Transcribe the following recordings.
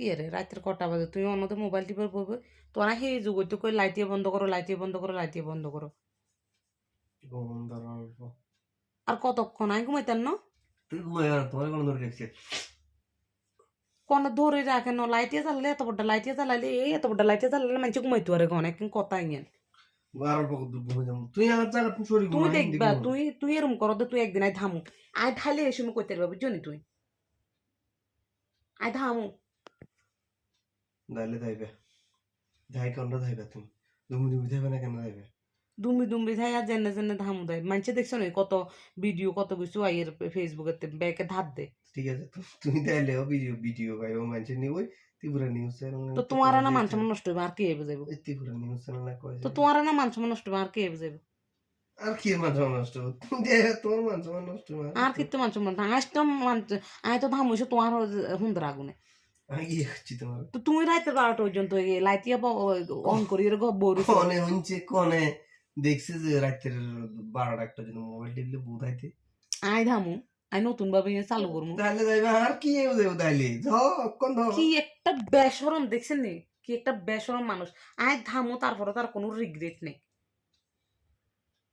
কি রে রাতের কটা বাজে? তুমি অন্যদের মোবাইল টিপে বলবে তোরা সেই যুগত তো কই লাইটিয়ে বন্ধ করো লাইটিয়ে বন্ধ করো লাইটিয়ে বন্ধ করো। আর কতক্ষণ? আমি ঘুমাইতেন না? কোন ধরে রাখেন লাইটিয়ে জ্বালালে এত বড় লাইটিয়ে জ্বালালে এই এত বড় লাইটিয়ে জ্বালালে মানুষ ঘুমাইতো আরে অনেক কথা ইয়ে তুই দেখবা তুই তুই এরম করো তুই একদিন আই থামু। আই ঢালে এই সময় কইতে পারবি জানি তুই? আই থামু। দাইলে কোনটা যাইবে তুমি। তুমি যাইবে না কেন দুম্বি যাই আর জেনে জেনে ধামু মানুষে দেখছ না কত ভিডিও কত কিছু আইয়ের ফেসবুকে ব্যাকে ধার দে। ঠিক আছে তুমি video video Tripura news channel তো তোমার না মান সম্মান নষ্ট হবে আর কে এবে যাইব? ত্রিপুরা নিউজ চ্যানেল কয় তো তোমার না মান সম্মান নষ্ট হবে আর কে এবে যাইব? আর কি মান সম্মান নষ্ট হবে? তুমি যে তোমার মান সম্মান নষ্ট। আর কিন্তু মান সম্মান আজ তো মান আয় তো ধামুইছো তোমার হুন্দর আগুনে তো তুমি রাইতে বারোটা পর্যন্ত অন করি বড় কনে হচ্ছে কনে দেখছে যে রাতের বারোটা একটা জন্য মোবাইল টিপলে আয় ধামু আই নতুন ভাবে চালু করব তাহলে যাইবে আর কি যাইব তাইলে যখন কি একটা বেসরম দেখছেন নি? কি একটা বেসরম মানুষ। আয় ধামু তারপরে তার কোনো রিগ্রেট নেই।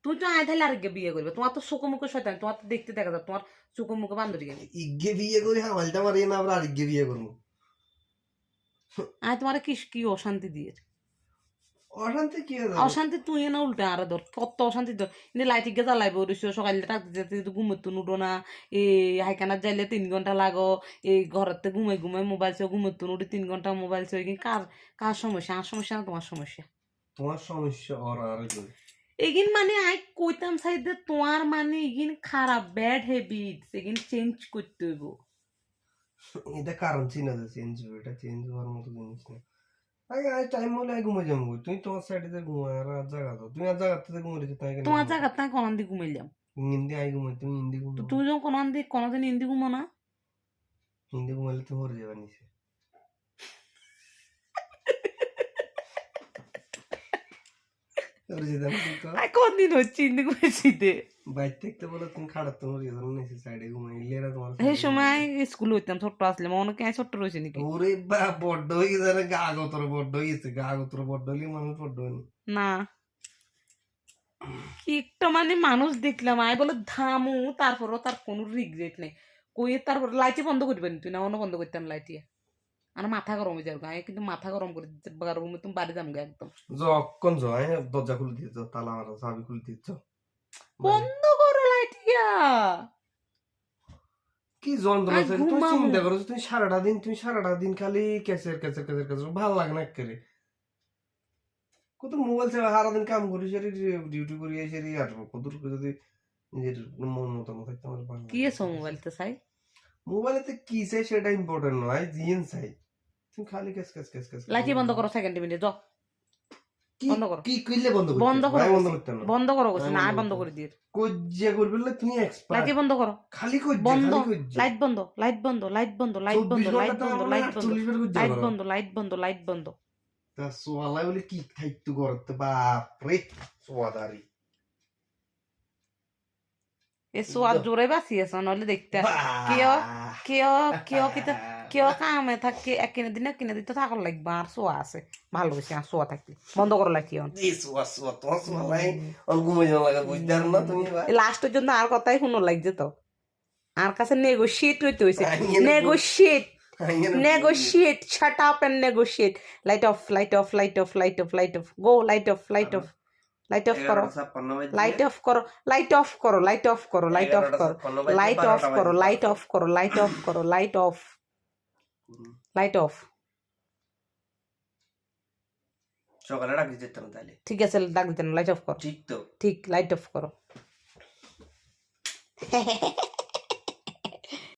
তুই তো আয় তাহলে আরেককে বিয়ে করবে। তোমার তো চোখে মুখে শয়তান তোমার তো দেখতে দেখা যায় তোমার চোখে মুখে বান্ধবী ইগে বিয়ে করে হামালটা মারি না আবার আরেকগে বিয়ে করব আয় তোমার কি কি অশান্তি দিয়ে অশান্তি কি অশান্তি তুই না উল্টে আরে ধর কত অশান্তি ধর। কিন্তু জ্বালাইব সকালে রাখতে যেতে নুডো না। এই হাইকানার যাইলে তিন ঘণ্টা লাগো। এই ঘরেতে ঘুমাই ঘুমাই মোবাইল চো ঘুমোতো নুডি তিন ঘণ্টা মোবাইল কিন্তু কার কার সমস্যা? আর সমস্যা না তোমার সমস্যা? তোমার সমস্যা আর আর এগিন মানে আই কইতাম সাইডে তোমার মানে এগিন খারাপ ব্যাড হ্যাবিটস এগিন চেঞ্জ করতে হইব। এটা কারণ চিনা যে চেঞ্জ হবে এটা চেঞ্জ হওয়ার মতো জিনিস না। আগে আজ টাইম হলে আগে ঘুমাই যাব। তুমি তোমার সাইডে ঘুমাই আর আর জায়গা দাও তুমি আর জায়গা থেকে ঘুমাই দিতে তাই তোমার জায়গা তাই কোন দি ঘুমাইলাম হিন্দি আই ঘুমাই তুমি হিন্দি তো ঘুমাই তুই যখন কোন দি কোনদিন হিন্দি ঘুমো না? হিন্দি ঘুমাইলে তো হরে যাবে নিচে। হচ্ছে বাইর বলে তুমি তোমার ইয়ে সাইডে ঘুমাই ইলেরা তোমার সেই সময় স্কুল হইতাম ছোট্ট আসলে মনে কে ছোট্ট রয়েছে নাকি ওরে বা বড্ড হয়ে গেছে গা বড্ড হয়ে গেছে গা বড্ড হলে মানুষ বড্ড হয়নি না একটা মানে মানুষ দেখলাম আয় বলে ধামু তারপরও তার কোনো রিগ্রেট নেই কই তারপর লাইটে বন্ধ করবেন তুই না অন্য বন্ধ করতাম লাইটিয়ে আর মাথা গরম হয়ে যাবে কিন্তু মাথা গরম করে দিতে গরম তুমি বাড়ি যাম গে একদম যখন যাই দরজা খুলে দিয়েছ তালা মারা চাবি খুলে দিচ্ছ বন্ধ করো লাইটিয়া কি যন্ত্রণা তুমি। চিন্তা করো তুমি সারাটা দিন তুমি সারাটা দিন খালি ক্যাসের ক্যাসের ক্যাসের ক্যাসের ভালো লাগে না করে কত মোবাইল ছাড়া সারাদিন কাম করি সেরি ডিউটি করি সেরি আর কত যদি নিজের মন মতো থাকতে আমার ভালো কি মোবাইলতে চাই মোবাইলেতে কি চাই সেটা ইম্পর্টেন্ট নয় জিন চাই খালি ক্যাস ক্যাস ক্যাস লাইটি বন্ধ করো সেকেন্ড মিনিট যাও। কি বন্ধ করো। কি কইলে বন্ধ করতে? বন্ধ? করো বন্ধ করতে না। বন্ধ করো গেছে না বন্ধ করে দিয়ে করবে বলে তুমি এক্সপার্ট লাইটি বন্ধ করো। খালি বন্ধ লাইট বন্ধ লাইট বন্ধ লাইট বন্ধ লাইট বন্ধ লাইট বন্ধ লাইট বন্ধ লাইট বন্ধ লাইট বন্ধ লাইট বন্ধ। তা সোয়ালাই বলে কি খাইতো করতে? বাপরে সোয়াদারি। এসো আর জোরে বাসি এসো নলে দেখতে কিতা কেউ কামে থাকে একিনে দিনে কিনে দিতে থাকার লাগবে আর শোয়া আছে। ভালো বেশি আর শোয়া থাকলে বন্ধ করো লাইটি লাগে লাস্টের জন্য আর কথাই শুনো লাগছে তো। আর কাছে নেগোশিয়েট হইতে উপর- negotiate negotiate shut up and negotiate light off light off light off light off light off go light off light off light off করো। লাইট অফ করো। লাইট অফ করো লাইট অফ করো লাইট অফ করো। Light off করো light off করো light off করো light off. Light off সকালে ডাকি যেতাম তাহলে। ঠিক আছে ডাক দিতেন লাইট অফ করো। ঠিক তো। ঠিক লাইট অফ করো।